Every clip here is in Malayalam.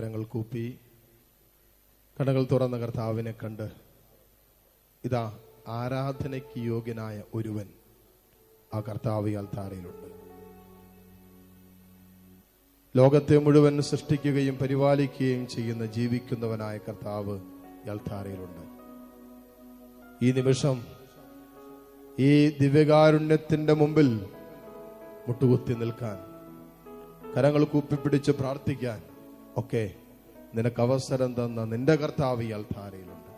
കരങ്ങൾ കൂപ്പി കടകൾ തുറന്ന കർത്താവിനെ കണ്ട് ഇതാ ആരാധനയ്ക്ക് യോഗ്യനായ ഒരുവൻ ആ കർത്താവ് അൽത്താരയിലുണ്ട് ലോകത്തെ മുഴുവൻ സൃഷ്ടിക്കുകയും പരിപാലിക്കുകയും ചെയ്യുന്ന ജീവിക്കുന്നവനായ കർത്താവ് അൽത്താരയിലുണ്ട് ഈ നിമിഷം ഈ ദിവ്യകാരുണ്യത്തിന്റെ മുമ്പിൽ മുട്ടുകുത്തി നിൽക്കാൻ കരങ്ങൾ കൂപ്പിപ്പിടിച്ച് പ്രാർത്ഥിക്കാൻ ഒക്കെ നിനക്ക് അവസരം തന്ന നിന്റെ കർത്താവ് ഈ അൽത്താരയിലുണ്ട്.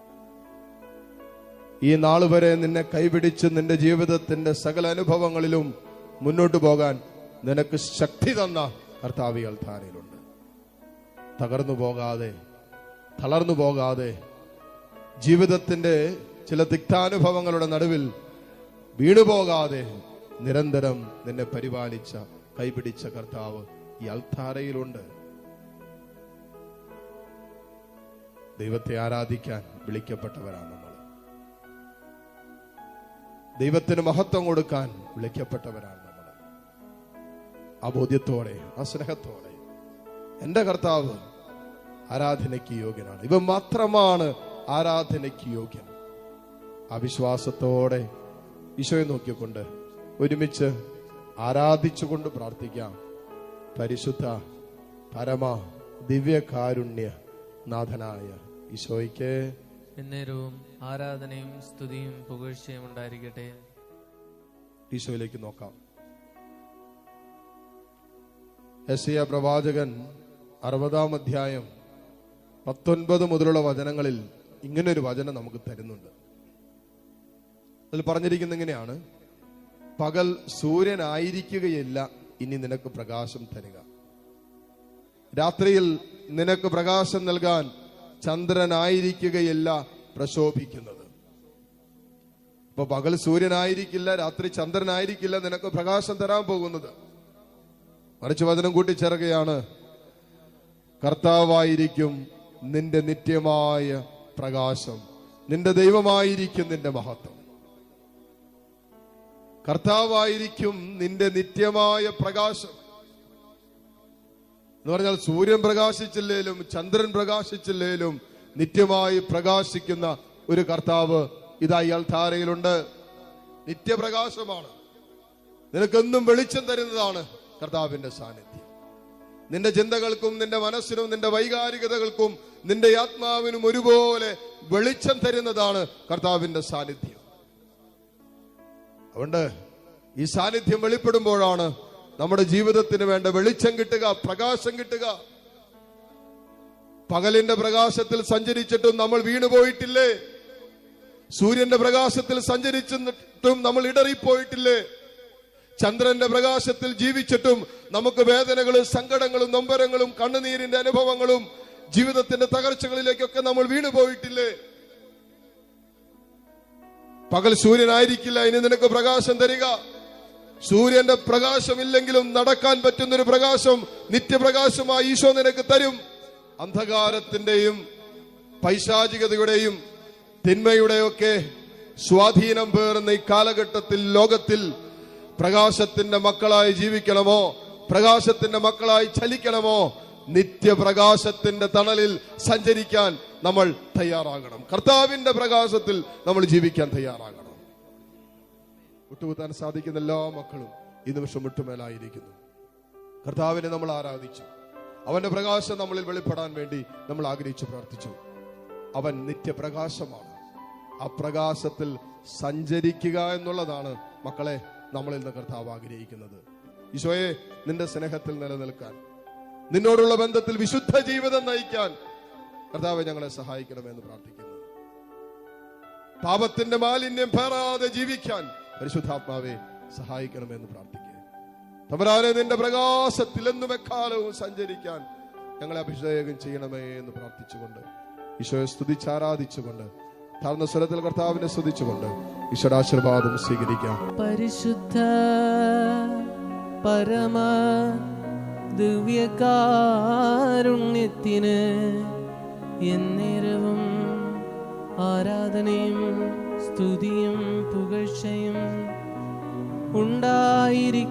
ഈ നാൾ വരെ നിന്നെ കൈപിടിച്ച് നിന്റെ ജീവിതത്തിന്റെ സകല അനുഭവങ്ങളിലും മുന്നോട്ട് പോകാൻ നിനക്ക് ശക്തി തന്ന കർത്താവ് ഈ അൽത്താരയിലുണ്ട്. തകർന്നു പോകാതെ തളർന്നു പോകാതെ ജീവിതത്തിന്റെ ചില തിക്താനുഭവങ്ങളുടെ നടുവിൽ വീണുപോകാതെ നിരന്തരം നിന്നെ പരിപാലിച്ച കൈപിടിച്ച കർത്താവ് ഈ അൽത്താരയിലുണ്ട്. ദൈവത്തെ ആരാധിക്കാൻ വിളിക്കപ്പെട്ടവരാണ് നമ്മൾ. ദൈവത്തിന് മഹത്വം കൊടുക്കാൻ വിളിക്കപ്പെട്ടവരാണ് നമ്മൾ. ആ ബോധ്യത്തോടെ ആ സ്നേഹത്തോടെ എന്റെ കർത്താവ് ആരാധനയ്ക്ക് യോഗ്യനാണ്. ഇവ മാത്രമാണ് ആരാധനയ്ക്ക് യോഗ്യൻ. ആ വിശ്വാസത്തോടെ ഈശോയെ നോക്കിക്കൊണ്ട് ഒരുമിച്ച് ആരാധിച്ചുകൊണ്ട് പ്രാർത്ഥിക്കാം. പരിശുദ്ധ പരമ ദിവ്യകാരുണ്യ നാഥനായ ഈശോയ്ക്ക് എന്നേരവും ആരാധനയും സ്തുതിയും പുകഴ്ചയും ഉണ്ടായിരിക്കട്ടെ. ഈശോയിലേക്ക് നോക്കാം. എസിയ പ്രവാചകൻ അറുപതാം അധ്യായം പത്തൊൻപത് മുതലുള്ള വചനങ്ങളിൽ ഇങ്ങനൊരു വചനം നമുക്ക് തരുന്നുണ്ട്. അതിൽ പറഞ്ഞിരിക്കുന്ന ഇങ്ങനെയാണ്. പകൽ സൂര്യനായിരിക്കുകയില്ല ഇനി നിനക്ക് പ്രകാശം തരിക. രാത്രിയിൽ നിനക്ക് പ്രകാശം നൽകാൻ ചന്ദ്രനായിരിക്കുകയില്ല പ്രശോഭിക്കുന്നത്. ഇപ്പൊ പകൽ സൂര്യനായിരിക്കില്ല രാത്രി ചന്ദ്രനായിരിക്കില്ല നിനക്ക് പ്രകാശം തരാൻ പോകുന്നത്. മറിച്ച് വചനം കൂട്ടിച്ചേർക്കുകയാണ് കർത്താവായിരിക്കും നിന്റെ നിത്യമായ പ്രകാശം നിന്റെ ദൈവമായിരിക്കും നിന്റെ മഹത്വം. കർത്താവായിരിക്കും നിന്റെ നിത്യമായ പ്രകാശം. എന്ന് പറഞ്ഞാൽ സൂര്യൻ പ്രകാശിച്ചില്ലേലും ചന്ദ്രൻ പ്രകാശിച്ചില്ലേലും നിത്യമായി പ്രകാശിക്കുന്ന ഒരു കർത്താവ് ഇതാ ഇയാൾ ധാരയിലുണ്ട് നിത്യപ്രകാശമാണ്. നിനക്കെന്നും വെളിച്ചം തരുന്നതാണ് കർത്താവിന്റെ സാന്നിധ്യം. നിന്റെ ചിന്തകൾക്കും നിന്റെ മനസ്സിനും നിന്റെ വൈകാരികതകൾക്കും നിന്റെ ആത്മാവിനും ഒരുപോലെ വെളിച്ചം തരുന്നതാണ് കർത്താവിന്റെ സാന്നിധ്യം. അതുകൊണ്ട് ഈ സാന്നിധ്യം വെളിപ്പെടുമ്പോഴാണ് നമ്മുടെ ജീവിതത്തിന് വേണ്ട വെളിച്ചം കിട്ടുക പ്രകാശം കിട്ടുക. പകലിന്റെ പ്രകാശത്തിൽ സഞ്ചരിച്ചിട്ടും നമ്മൾ വീണുപോയിട്ടില്ലേ സൂര്യന്റെ പ്രകാശത്തിൽ സഞ്ചരിച്ചിട്ടും നമ്മൾ ഇടറിപ്പോയിട്ടില്ലേ? ചന്ദ്രന്റെ പ്രകാശത്തിൽ ജീവിച്ചിട്ടും നമുക്ക് വേദനകളും സങ്കടങ്ങളും നൊമ്പരങ്ങളും കണ്ണുനീരിന്റെ അനുഭവങ്ങളും ജീവിതത്തിന്റെ തകർച്ചകളിലേക്കൊക്കെ നമ്മൾ വീണുപോയിട്ടില്ലേ പകൽ സൂര്യനായിരിക്കില്ല ഇനി നിനക്ക് പ്രകാശം തരിക. സൂര്യന്റെ പ്രകാശമില്ലെങ്കിലും നടക്കാൻ പറ്റുന്നൊരു പ്രകാശം നിത്യപ്രകാശമായി ഈശോ നിനക്ക് തരും. അന്ധകാരത്തിന്റെയും പൈശാചികതയുടെയും തിന്മയുടെയൊക്കെ സ്വാധീനം പേറുന്ന ഈ കാലഘട്ടത്തിൽ ലോകത്തിൽ പ്രകാശത്തിന്റെ മക്കളായി ജീവിക്കണമോ? പ്രകാശത്തിന്റെ മക്കളായി ചലിക്കണമോ? നിത്യപ്രകാശത്തിന്റെ തണലിൽ സഞ്ചരിക്കാൻ നമ്മൾ തയ്യാറാകണം. കർത്താവിന്റെ പ്രകാശത്തിൽ നമ്മൾ ജീവിക്കാൻ തയ്യാറാകണം. വിട്ടുകുത്താൻ സാധിക്കുന്ന എല്ലാ മക്കളും ഈ നിമിഷം മുട്ടുമേലായിരിക്കുന്നു. കർത്താവിനെ നമ്മൾ ആരാധിച്ചു. അവന്റെ പ്രകാശം നമ്മളിൽ വെളിപ്പെടാൻ വേണ്ടി നമ്മൾ ആഗ്രഹിച്ചു പ്രാർത്ഥിച്ചു. അവൻ നിത്യപ്രകാശമാണ്. ആ പ്രകാശത്തിൽ സഞ്ചരിക്കുക എന്നുള്ളതാണ് മക്കളെ നമ്മളിൽ നിന്ന് കർത്താവ് ആഗ്രഹിക്കുന്നത്. ഈശോയെ നിന്റെ സ്നേഹത്തിൽ നിലനിൽക്കാൻ നിന്നോടുള്ള ബന്ധത്തിൽ വിശുദ്ധ ജീവിതം നയിക്കാൻ കർത്താവ് ഞങ്ങളെ സഹായിക്കണമെന്ന് പ്രാർത്ഥിക്കുന്നു. പാപത്തിന്റെ മാലിന്യം പേറാതെ ജീവിക്കാൻ പരിശുദ്ധാത്മാവെ സഹായിക്കണമെന്ന് പ്രാർത്ഥിക്കുക തമരാനെ നിന്റെ പ്രകാശത്തിൽ എന്നും സഞ്ചരിക്കാൻ ഞങ്ങളെ അഭിഷേകം ചെയ്യണമേ എന്ന് പ്രാർത്ഥിച്ചുകൊണ്ട് ഈശോയെ സ്തുതിച്ചാരാധിച്ചുകൊണ്ട് താഴ്ന്ന സ്വരത്തിൽ കർത്താവിനെ സ്തുതിച്ചുകൊണ്ട് ഈശ്വരാശീർവാദം സ്വീകരിക്കാം. പരിശുദ്ധ പരമ ദിവ്യകാരുണ്യത്തിന് എന്നേരവും ആരാധനയും സ്തുതിയും പുകഴ്ചയും ഉണ്ടായിരിക്കട്ടെ.